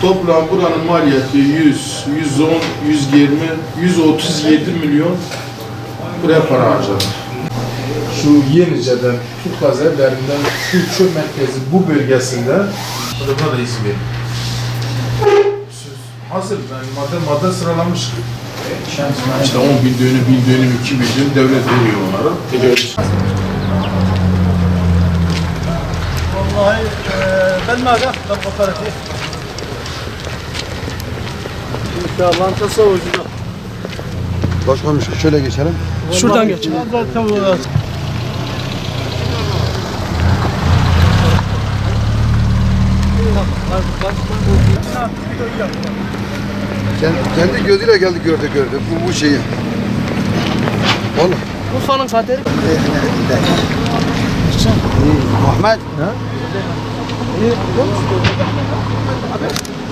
Toplam buranın maliyeti 100, 110, 120, 137 milyon buraya para harcadı. Şu Yenice'den Türk Azerlerinden kültür merkezi bu bölgesinde adına da izin verin. Hazır yani madde madde sıralamış. İşte 10 bin dönüm, bin dönüm, 2 bin dönüm devlet veriyor onlara. Vallahi ben mağazam, ben kooperatif. Lanta savucuda. Başkomiş şöyle geçelim. Şuradan geçelim. Zaten burası. Kendi, kendi gözüyle geldi gördü gördü bu, bu şeyi. Oğlum. Urfa'nın kaderi. Muhammed. Ha? Abi.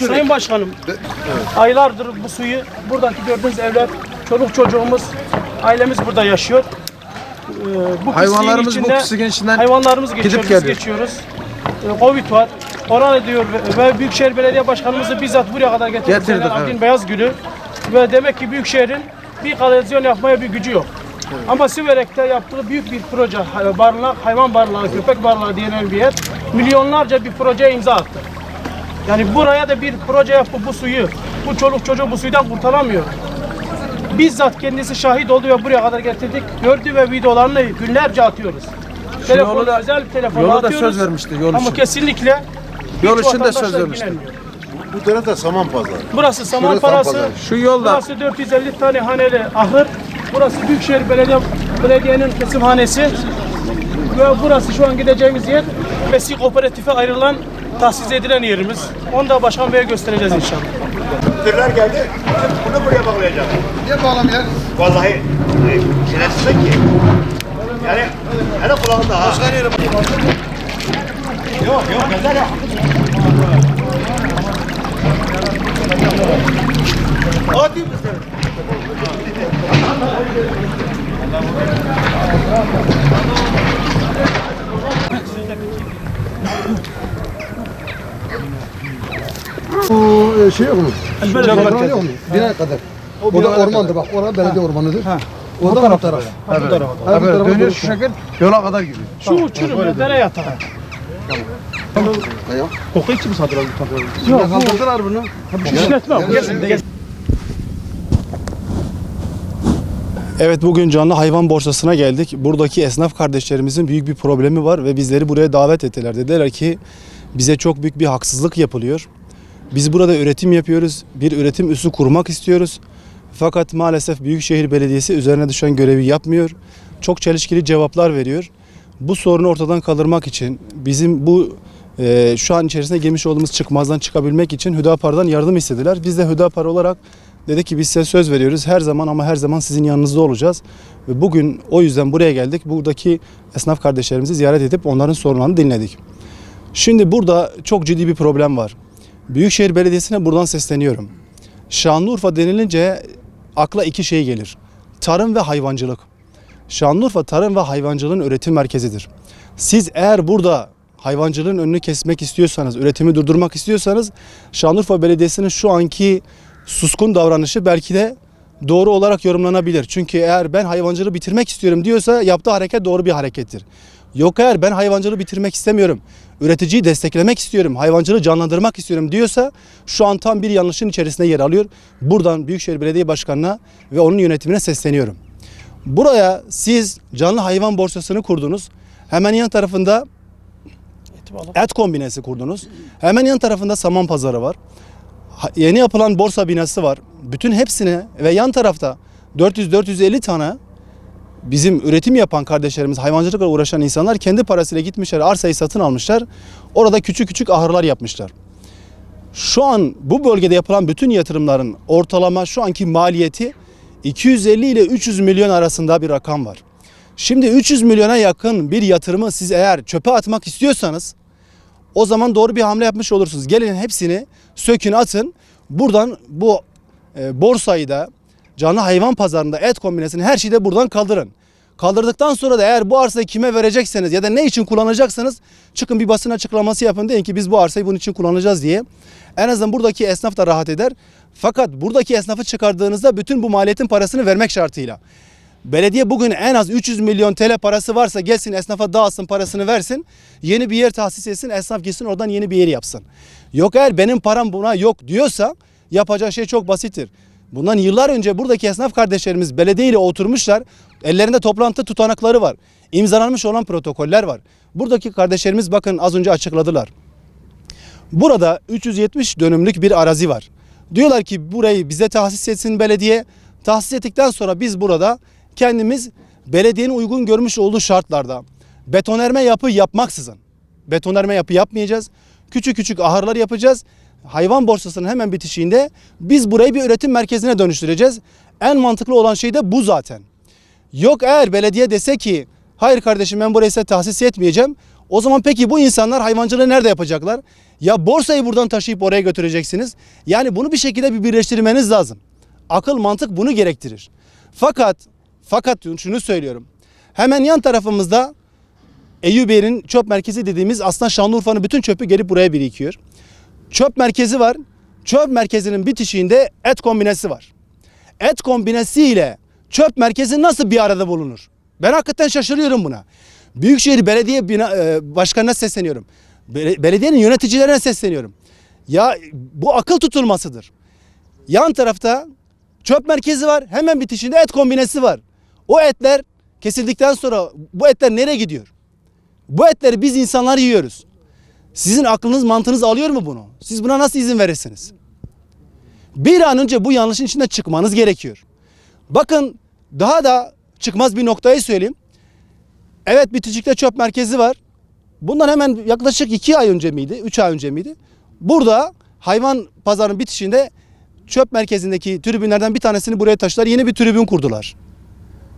abi. Sayın Başkanım, aylardır bu suyu buradaki gördüğünüz evler, çoluk çocuğumuz, ailemiz burada yaşıyor. Ee, bu Hayvanlarımız pisliğin bu içinde- pisliğin içinden hayvanlarımız geçiyor, biz geliyor. geçiyoruz. Ee, Covid var. Oran ediyor ve, Büyükşehir Belediye Başkanımızı bizzat buraya kadar getirdi. Getirdik, Sayın evet. Abdin Beyazgül'ü. Ve demek ki Büyükşehir'in bir kanalizasyon yapmaya bir gücü yok. Ama Siverek'te yaptığı büyük bir proje, barınak, hayvan barınağı, köpek barınağı denilen bir yer, milyonlarca bir projeye imza attı. Yani buraya da bir proje yapıp bu suyu, bu çoluk çocuğu bu suydan kurtaramıyor. Bizzat kendisi şahit oldu ve buraya kadar getirdik. Gördü ve videolarını günlerce atıyoruz. Telefonu yolu da- özel telefonu yolu da atıyoruz. söz vermişti, yol Ama için. kesinlikle Yol hiç için de söz vermişti. ilgilenmiyor. Bu tarafta saman pazarı. Burası saman Şurası parası. Saman Pazarı. Şu yolda- Burası 450 tane haneli ahır. Burası Büyükşehir Belediye Belediye'nin kesimhanesi. Ve burası şu an gideceğimiz yer Besi Kooperatif'e ayrılan tahsis edilen yerimiz. Onu da Başkan Bey'e göstereceğiz inşallah. Tırlar geldi. Bunu buraya bağlayacağım. Niye bağlamıyor? Vallahi e, şerefsizlik ki. Yani hele kulağında ha. Yok yok gezer yok. Hadi mısın? E, şey yok mu? Şurada yok mu? Bine kadar. O da ormandır bak. Orada belediye ormanıdır. O da bu taraf. Evet. Bu tarafa. Evet, dönüyor şu şekil yola kadar gidiyor. Şu uçurum dere yatağı. Yok kaldırdılar bunu. İşletme. Evet bugün canlı hayvan borsasına geldik. Buradaki esnaf kardeşlerimizin büyük bir problemi var ve bizleri buraya davet ettiler. Dediler ki bize çok büyük bir haksızlık yapılıyor. Biz burada üretim yapıyoruz. Bir üretim üssü kurmak istiyoruz. Fakat maalesef Büyükşehir Belediyesi üzerine düşen görevi yapmıyor. Çok çelişkili cevaplar veriyor. Bu sorunu ortadan kaldırmak için bizim bu e, şu an içerisine girmiş olduğumuz çıkmazdan çıkabilmek için Hüdapar'dan yardım istediler. Biz de Hüdapar olarak dedik ki biz size söz veriyoruz. Her zaman ama her zaman sizin yanınızda olacağız. Ve bugün o yüzden buraya geldik. Buradaki esnaf kardeşlerimizi ziyaret edip onların sorunlarını dinledik. Şimdi burada çok ciddi bir problem var. Büyükşehir Belediyesi'ne buradan sesleniyorum. Şanlıurfa denilince akla iki şey gelir. Tarım ve hayvancılık. Şanlıurfa tarım ve hayvancılığın üretim merkezidir. Siz eğer burada hayvancılığın önünü kesmek istiyorsanız, üretimi durdurmak istiyorsanız Şanlıurfa Belediyesi'nin şu anki suskun davranışı belki de doğru olarak yorumlanabilir. Çünkü eğer ben hayvancılığı bitirmek istiyorum diyorsa yaptığı hareket doğru bir harekettir. Yok eğer ben hayvancılığı bitirmek istemiyorum, üreticiyi desteklemek istiyorum, hayvancılığı canlandırmak istiyorum diyorsa şu an tam bir yanlışın içerisinde yer alıyor. Buradan Büyükşehir Belediye Başkanı'na ve onun yönetimine sesleniyorum. Buraya siz canlı hayvan borsasını kurdunuz. Hemen yan tarafında et kombinesi kurdunuz. Hemen yan tarafında saman pazarı var. Yeni yapılan borsa binası var. Bütün hepsini ve yan tarafta 400-450 tane bizim üretim yapan kardeşlerimiz, hayvancılıkla uğraşan insanlar kendi parasıyla gitmişler, arsayı satın almışlar. Orada küçük küçük ahırlar yapmışlar. Şu an bu bölgede yapılan bütün yatırımların ortalama şu anki maliyeti 250 ile 300 milyon arasında bir rakam var. Şimdi 300 milyona yakın bir yatırımı siz eğer çöpe atmak istiyorsanız o zaman doğru bir hamle yapmış olursunuz. Gelin hepsini sökün atın. Buradan bu e, borsayı da canlı hayvan pazarında et kombinasyonu her şeyi de buradan kaldırın. Kaldırdıktan sonra da eğer bu arsayı kime verecekseniz ya da ne için kullanacaksanız çıkın bir basın açıklaması yapın deyin ki biz bu arsayı bunun için kullanacağız diye. En azından buradaki esnaf da rahat eder. Fakat buradaki esnafı çıkardığınızda bütün bu maliyetin parasını vermek şartıyla. Belediye bugün en az 300 milyon TL parası varsa gelsin esnafa dağıtsın parasını versin. Yeni bir yer tahsis etsin esnaf gitsin oradan yeni bir yer yapsın. Yok eğer benim param buna yok diyorsa yapacağı şey çok basittir. Bundan yıllar önce buradaki esnaf kardeşlerimiz belediye ile oturmuşlar. Ellerinde toplantı tutanakları var. İmzalanmış olan protokoller var. Buradaki kardeşlerimiz bakın az önce açıkladılar. Burada 370 dönümlük bir arazi var. Diyorlar ki burayı bize tahsis etsin belediye. Tahsis ettikten sonra biz burada kendimiz belediyenin uygun görmüş olduğu şartlarda betonerme yapı yapmaksızın betonerme yapı yapmayacağız. Küçük küçük ahırlar yapacağız. Hayvan borsasının hemen bitişiğinde biz burayı bir üretim merkezine dönüştüreceğiz. En mantıklı olan şey de bu zaten. Yok eğer belediye dese ki hayır kardeşim ben burayı size tahsis etmeyeceğim. O zaman peki bu insanlar hayvancılığı nerede yapacaklar? Ya borsayı buradan taşıyıp oraya götüreceksiniz. Yani bunu bir şekilde bir birleştirmeniz lazım. Akıl mantık bunu gerektirir. Fakat fakat şunu söylüyorum. Hemen yan tarafımızda Eyyubiye'nin çöp merkezi dediğimiz aslında Şanlıurfa'nın bütün çöpü gelip buraya birikiyor. Çöp merkezi var. Çöp merkezinin bitişiğinde et kombinesi var. Et kombinesi ile çöp merkezi nasıl bir arada bulunur? Ben hakikaten şaşırıyorum buna. Büyükşehir Belediye bina, e, Başkanı'na sesleniyorum. Bele- belediyenin yöneticilerine sesleniyorum. Ya bu akıl tutulmasıdır. Yan tarafta çöp merkezi var. Hemen bitişinde et kombinesi var. O etler kesildikten sonra bu etler nereye gidiyor? Bu etleri biz insanlar yiyoruz. Sizin aklınız mantığınız alıyor mu bunu? Siz buna nasıl izin verirsiniz? Bir an önce bu yanlışın içinden çıkmanız gerekiyor. Bakın daha da çıkmaz bir noktayı söyleyeyim. Evet Bitişik'te çöp merkezi var. Bundan hemen yaklaşık iki ay önce miydi? Üç ay önce miydi? Burada hayvan pazarının bitişinde çöp merkezindeki tribünlerden bir tanesini buraya taşıdılar. Yeni bir tribün kurdular.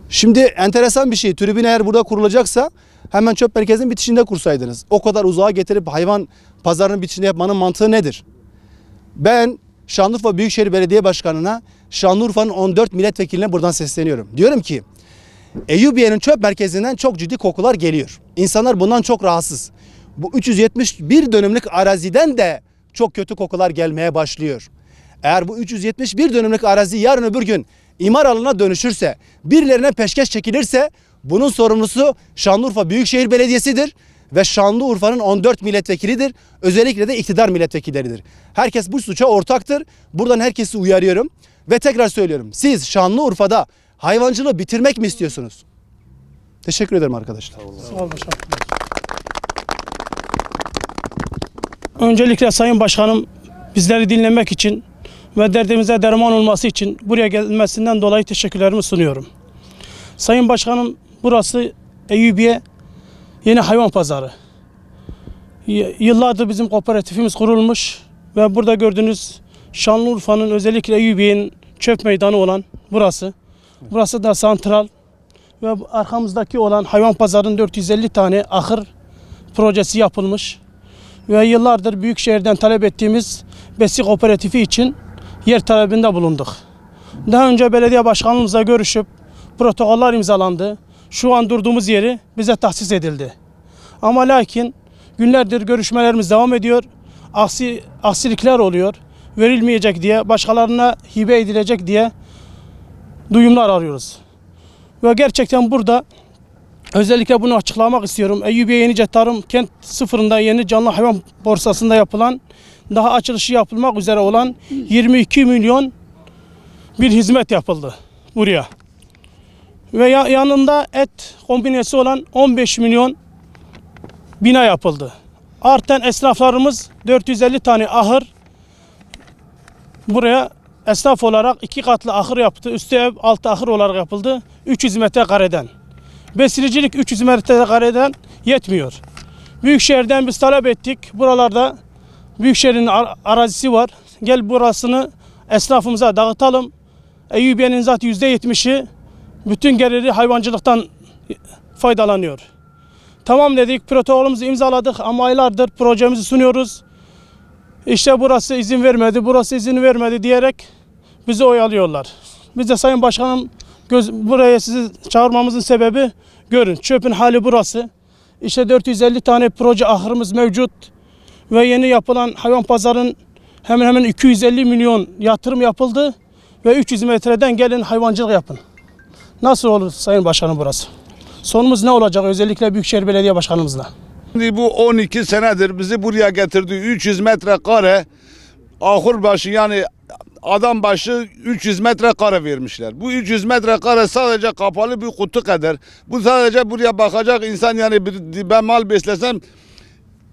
Şimdi enteresan bir şey. Tribün eğer burada kurulacaksa hemen çöp merkezinin bitişinde kursaydınız. O kadar uzağa getirip hayvan pazarının bitişinde yapmanın mantığı nedir? Ben Şanlıurfa Büyükşehir Belediye Başkanı'na Şanlıurfa'nın 14 milletvekiline buradan sesleniyorum. Diyorum ki Eyyubiye'nin çöp merkezinden çok ciddi kokular geliyor. İnsanlar bundan çok rahatsız. Bu 371 dönümlük araziden de çok kötü kokular gelmeye başlıyor. Eğer bu 371 dönümlük arazi yarın öbür gün imar alanına dönüşürse, birilerine peşkeş çekilirse bunun sorumlusu Şanlıurfa Büyükşehir Belediyesi'dir ve Şanlıurfa'nın 14 milletvekilidir. Özellikle de iktidar milletvekilleridir. Herkes bu suça ortaktır. Buradan herkesi uyarıyorum ve tekrar söylüyorum. Siz Şanlıurfa'da hayvancılığı bitirmek mi istiyorsunuz? Teşekkür ederim arkadaşlar. Sağ olun. Öncelikle Sayın Başkanım bizleri dinlemek için ve derdimize derman olması için buraya gelmesinden dolayı teşekkürlerimi sunuyorum. Sayın Başkanım burası Eyyubiye yeni hayvan pazarı. Yıllardır bizim kooperatifimiz kurulmuş ve burada gördüğünüz Şanlıurfa'nın özellikle Eyyubiye'nin çöp meydanı olan burası. Burası da santral ve arkamızdaki olan hayvan pazarının 450 tane ahır projesi yapılmış. Ve yıllardır Büyükşehir'den talep ettiğimiz besi kooperatifi için yer talebinde bulunduk. Daha önce belediye başkanımızla görüşüp protokoller imzalandı. Şu an durduğumuz yeri bize tahsis edildi. Ama lakin günlerdir görüşmelerimiz devam ediyor. Aksi, aksilikler oluyor. Verilmeyecek diye, başkalarına hibe edilecek diye duyumlar arıyoruz. Ve gerçekten burada özellikle bunu açıklamak istiyorum. Eyyubiye Yenice Tarım Kent sıfırında yeni canlı hayvan borsasında yapılan daha açılışı yapılmak üzere olan 22 milyon bir hizmet yapıldı buraya. Ve ya- yanında et kombinesi olan 15 milyon bina yapıldı. Arten esnaflarımız 450 tane ahır buraya esnaf olarak iki katlı ahır yaptı. Üstü ev, altı ahır olarak yapıldı. 300 metrekareden. Besiricilik 300 metrekareden yetmiyor. Büyükşehir'den biz talep ettik. Buralarda Büyükşehir'in ar- arazisi var. Gel burasını esnafımıza dağıtalım. Eyyubiye'nin zaten yüzde yetmişi bütün geliri hayvancılıktan faydalanıyor. Tamam dedik, protokolümüzü imzaladık ama aylardır projemizi sunuyoruz. İşte burası izin vermedi, burası izin vermedi diyerek bizi oyalıyorlar. Biz de Sayın Başkanım göz, buraya sizi çağırmamızın sebebi görün. Çöpün hali burası. İşte 450 tane proje ahırımız mevcut ve yeni yapılan hayvan pazarın hemen hemen 250 milyon yatırım yapıldı ve 300 metreden gelin hayvancılık yapın. Nasıl olur Sayın Başkanım burası? Sonumuz ne olacak özellikle Büyükşehir Belediye Başkanımızla? Şimdi bu 12 senedir bizi buraya getirdi. 300 metrekare ahır başı yani adam başı 300 metrekare vermişler. Bu 300 metrekare sadece kapalı bir kutu kadar. Bu sadece buraya bakacak insan yani ben mal beslesem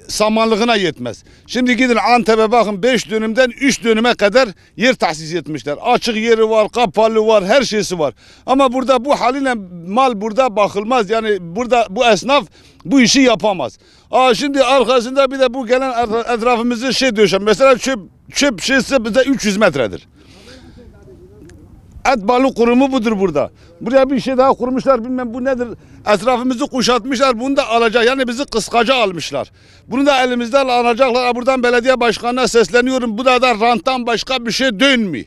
samanlığına yetmez. Şimdi gidin Antep'e bakın 5 dönümden 3 dönüme kadar yer tahsis etmişler. Açık yeri var, kapalı var, her şeysi var. Ama burada bu haliyle mal burada bakılmaz. Yani burada bu esnaf bu işi yapamaz. Aa şimdi arkasında bir de bu gelen etra- etrafımızı şey döşem. Mesela çöp çöp şeysi bize 300 metredir. Et balık kurumu budur burada. Buraya bir şey daha kurmuşlar bilmem bu nedir. Etrafımızı kuşatmışlar bunu da alacak. Yani bizi kıskaca almışlar. Bunu da elimizden alacaklar. Buradan belediye başkanına sesleniyorum. Bu da da ranttan başka bir şey dönmüyor.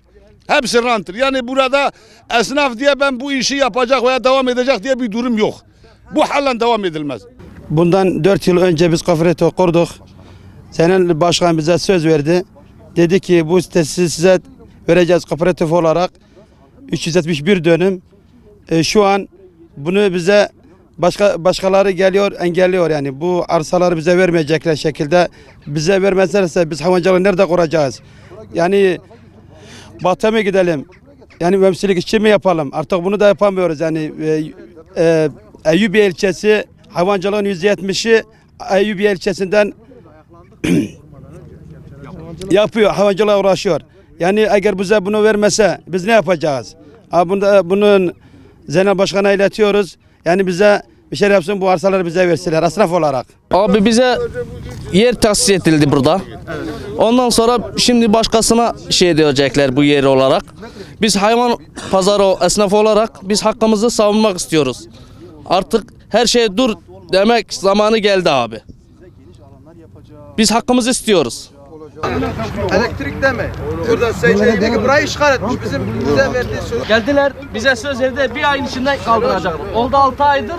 Hepsi ranttır. Yani burada esnaf diye ben bu işi yapacak veya devam edecek diye bir durum yok. Bu halen devam edilmez. Bundan 4 yıl önce biz kafreto kurduk. Senin başkan bize söz verdi. Dedi ki bu sitesi size vereceğiz kooperatif olarak. 371 dönüm. E, şu an bunu bize başka başkaları geliyor engelliyor yani bu arsaları bize vermeyecekler şekilde bize vermezlerse biz hayvancılığı nerede kuracağız? Yani Batı'ya mı gidelim? Yani memsilik işçi mi yapalım? Artık bunu da yapamıyoruz yani e, e, Eyyubiye ilçesi hayvancılığın %70'i Eyyubiye ilçesinden yapıyor, hayvancılığa uğraşıyor. Yani eğer bize bunu vermese biz ne yapacağız? Ha, Bunda, bunun Zeynep Başkan'a iletiyoruz. Yani bize bir şey yapsın bu arsaları bize versinler esnaf olarak. Abi bize yer tahsis edildi burada. Ondan sonra şimdi başkasına şey diyecekler bu yeri olarak. Biz hayvan pazarı esnaf olarak biz hakkımızı savunmak istiyoruz. Artık her şeye dur demek zamanı geldi abi. Biz hakkımızı istiyoruz. Elektrik deme. Burada ki burayı işgal etmiş. Bizim bize verdiği söz. Geldiler bize söz verdi bir ayın içinde kaldıracaklar. Oldu 6 aydır